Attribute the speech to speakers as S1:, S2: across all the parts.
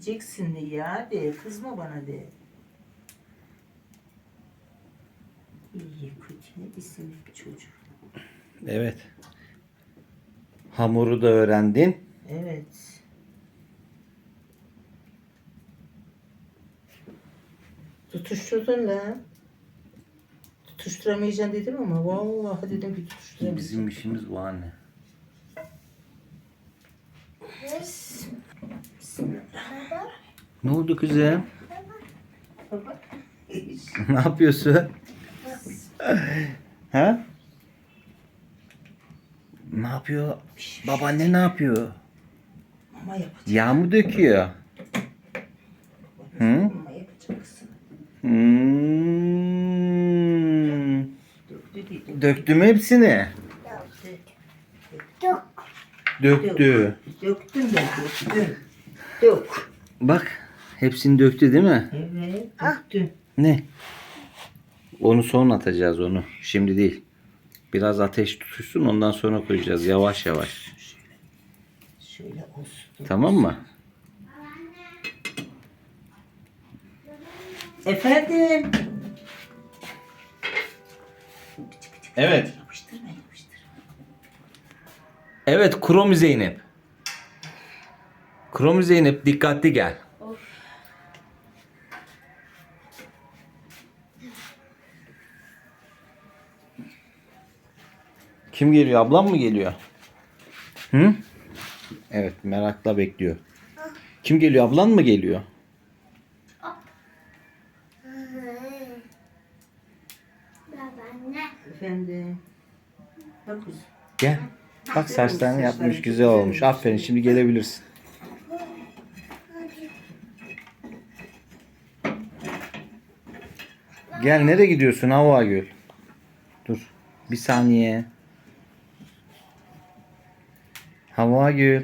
S1: Yiyeceksin de ya de. Kızma bana de. İyi kötü bilsin bir çocuk.
S2: Evet. Hamuru da öğrendin.
S1: Evet. Tutuşturdun lan. Tutuşturamayacaksın dedim ama vallahi dedim ki tutuşturamayacağım.
S2: Bizim işimiz bu anne. Ne oldu kızım?
S1: Baba.
S2: ne yapıyorsun? ha? Ne yapıyor? Babaanne ne yapıyor?
S1: Mama yapacak.
S2: Yağ mı döküyor? Hı?
S1: Mama yapacaksın.
S2: Hmm.
S1: Döktü.
S2: Döktüm hepsini.
S3: Dök.
S2: Döktü.
S1: Döktüm ben döktüm. Dök.
S2: Bak hepsini döktü değil mi?
S1: Evet döktüm.
S2: Ne? Onu sonra atacağız onu. Şimdi değil. Biraz ateş tutuşsun ondan sonra koyacağız yavaş yavaş.
S1: Şöyle olsun.
S2: Tamam mı?
S1: Efendim.
S2: Evet. Evet Kromi Zeynep. Kromi Zeynep dikkatli gel. Kim geliyor? Ablam mı geliyor? Hı? Evet merakla bekliyor. Kim geliyor? Ablan mı geliyor?
S3: Babaanne.
S1: Efendim. Bak kız.
S2: Gel. Bak saçlarını yapmış güzel olmuş. Aferin şimdi gelebilirsin. Gel nereye gidiyorsun Havva Gül? Dur. Bir saniye. Havva Gül.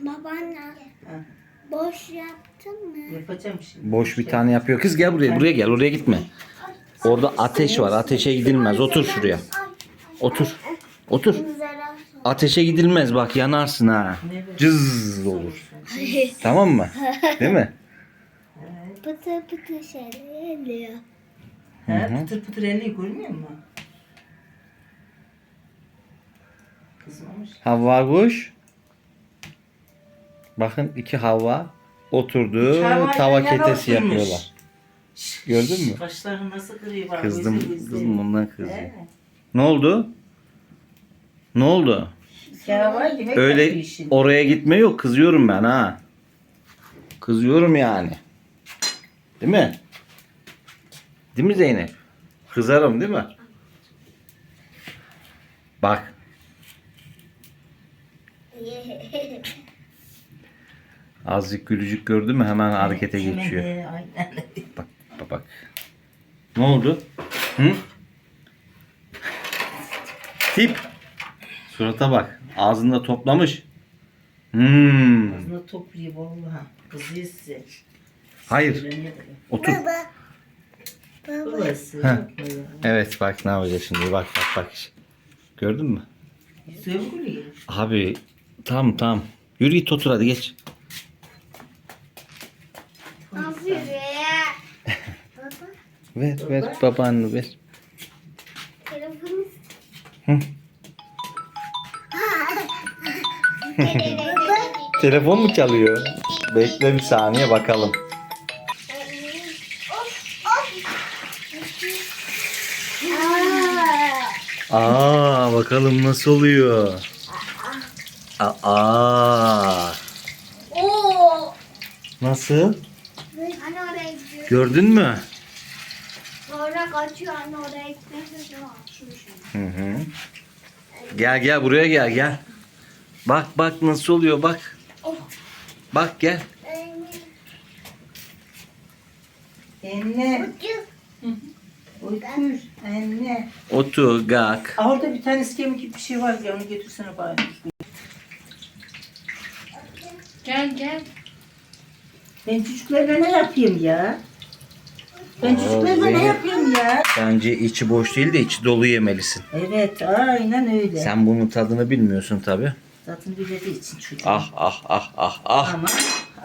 S3: Babaanne. Boş yaptın mı?
S1: Yapacağım şimdi.
S2: Boş bir tane yapıyor. Kız gel buraya. Buraya gel. Oraya gitme. Orada ateş var. Ateşe gidilmez. Otur şuraya. Otur. Otur. Ateşe gidilmez. Bak yanarsın ha. Cız olur. Tamam mı? Değil mi?
S3: Pıtır pıtır şeyler geliyor.
S1: Ha, pıtır pıtır elini görmüyor musun? Kızmamış.
S2: Havva kuş. Bakın iki Havva oturdu.
S1: Havva
S2: Tava ketesi
S1: oturmuş.
S2: yapıyorlar. Gördün mü?
S1: Kaşlarını nasıl kırıyor bak.
S2: Kızdım.
S1: gözü gözü.
S2: Kızım ondan kızdım.
S1: Evet.
S2: Ne oldu? Ne oldu?
S1: Yemek
S2: Öyle oraya gitme yok. Kızıyorum ben ha. Kızıyorum yani. Değil mi? Değil mi Zeynep? Kızarım değil mi? Bak. Azıcık gülücük gördü mü hemen harekete geçiyor. Bak bak bak. Ne oldu? Hı? Tip. Surata bak. Ağzında toplamış. Hmm.
S1: Ağzına topluyor vallahi. Kızıyor size.
S2: Hayır. Otur.
S3: Baba. Baba.
S1: Babası.
S2: Heh.
S1: yapma ya.
S2: Evet bak ne yapacağız şimdi. Bak bak bak. Gördün mü?
S1: Gülüyor?
S2: Abi tamam tamam. Yürü git otur hadi geç.
S3: Aferin. Baba.
S2: Ver ver babanı ver.
S3: Telefonu.
S2: Hı. Telefon mu çalıyor? Bekle bir saniye bakalım. Aa bakalım nasıl oluyor. Aa
S3: Oo.
S2: nasıl?
S3: Anne oraya gidiyor.
S2: Gördün mü?
S3: Sonra kaçıyor anne oraya gitmesi şimdi.
S2: Hı hı. Gel gel buraya gel gel. Bak bak nasıl oluyor bak. Bak gel.
S1: Anne.
S3: Ucuk.
S1: Otur. Anne.
S2: Otur gak.
S1: Aa, orada bir tane iskemik gibi bir şey var ya onu götürsene bari.
S3: Gel gel.
S1: Ben çocuklarla ne yapayım ya? Ben çocuklarla ne yapayım ya?
S2: Bence içi boş değil de içi dolu yemelisin.
S1: Evet aynen öyle.
S2: Sen bunun tadını bilmiyorsun tabi.
S1: Zaten bildiği için çocuk.
S2: Ah ah ah ah ah.
S1: Ama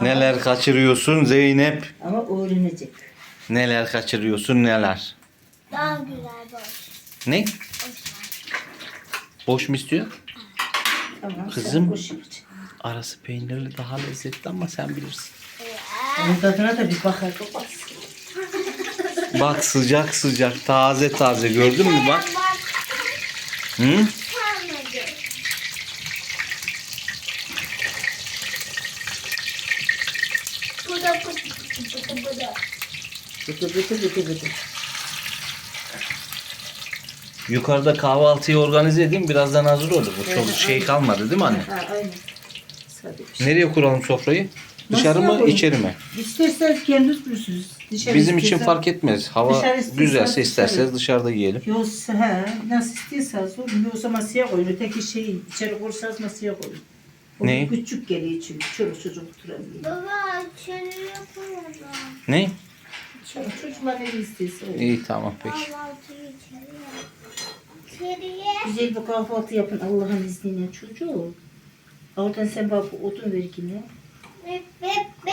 S2: Neler kaçırıyorsun Zeynep?
S1: Ama öğrenecek.
S2: Neler kaçırıyorsun neler?
S3: Daha güzel boş.
S2: Ne?
S3: Boş.
S2: Boş mu istiyor?
S1: Tamam.
S2: Kızım.
S1: Sen.
S2: Arası peynirli daha lezzetli ama sen bilirsin.
S1: Onun tadına da bir bakar bak.
S2: Bak sıcak sıcak taze taze gördün mü bak. Hı?
S3: kalmadı. Bu da bu bu da bu da.
S1: Bıdı bıdı bıdı bıdı.
S2: Yukarıda kahvaltıyı organize edeyim birazdan hazır olur. Bu çok
S1: Evet,
S2: şey
S1: aynen.
S2: kalmadı değil mi anne?
S1: Ha aynen. Sade bir şey.
S2: Nereye kuralım sofrayı? Dışarı mı
S1: koyun.
S2: içeri mi?
S1: İsterseniz kendi oturursunuz. Dışarı
S2: Bizim için
S1: istiyorsan-
S2: fark etmez. Hava
S1: Dışarı istiyorsan
S2: güzelse
S1: dışarı.
S2: isterseniz dışarıda yiyelim.
S1: Yoksa he, nasıl istiyorsanız oğlum. Yoksa masaya koyun. Öteki şeyi içeri koyarsanız masaya koyun. O
S2: Neyi?
S1: Küçük geliyor çünkü. Çoluk çocuk oturamıyor.
S3: Baba içeriye koyalım.
S2: Ne?
S1: Çoluk çocuklar ne istiyorsa.
S2: İyi tamam peki.
S3: İçeriye. İçeriye.
S1: Güzel bir kahvaltı yapın Allah'ın izniyle çocuğum. Oradan sen bak odun ver yine.
S3: Ve, ve